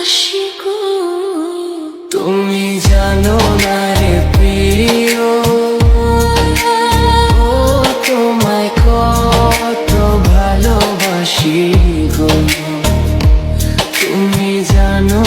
আসি তুমি জানো না রে প্রিয়। তোমায় কত ভালোবাসি গো। তুমি জানো